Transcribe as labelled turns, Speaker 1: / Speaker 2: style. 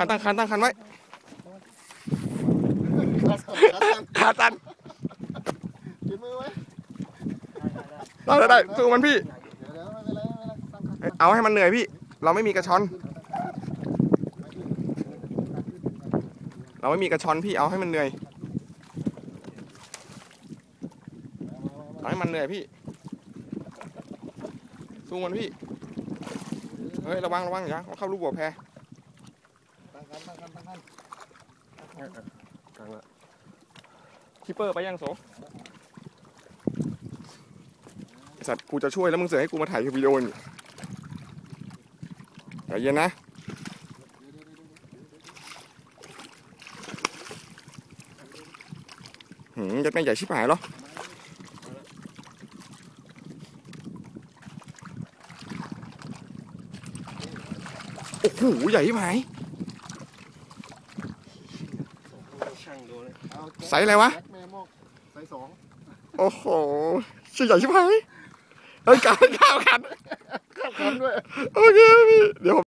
Speaker 1: คันตั้งคันตั้งคันไว้
Speaker 2: ขาสั่นขาสั่น
Speaker 1: ขาตัน
Speaker 2: กินมือไว้
Speaker 1: ได้ได้ได้สู้มันพี่
Speaker 2: เดี๋ยวเดี๋ยวไม่เป็นไรไม่เป็นไรตั้งขา
Speaker 1: เอ้ยเอาให้มันเหนื่อยพี่ เราไม่มีกระชอน เราไม่มีกระชอนพี่เอาให้มันเหนื่อยเอาให้มันเหนื่อยพี่ สู้มันพี่ เฮ้ยระวังระวังอย่าเอาเข้าลูกบัวแพ
Speaker 2: ตั้งกันตั้งกันตั้งกัน
Speaker 1: คิปเปอร์ไปยังโสไอ้สัตว์กูจะช่วยแล้วมึงเสือให้กูมาถ่ายวิดีโอนี่ใจเย็นนะหืมจะเป็นใหญ่ชิบหายเหรอโอ้โหใหญ่ชิบหาย
Speaker 3: ช่างดูเลย
Speaker 2: เอา
Speaker 1: ไซส์อะไรวะ
Speaker 2: แจ็คแม่มอกไซส์สอง
Speaker 1: โอ้โหชื่อใหญ่ชิบหายเฮ้ยการข้าวขัน
Speaker 2: ข้าวขันด้วย
Speaker 1: โอเคพี่เดี๋ยวผม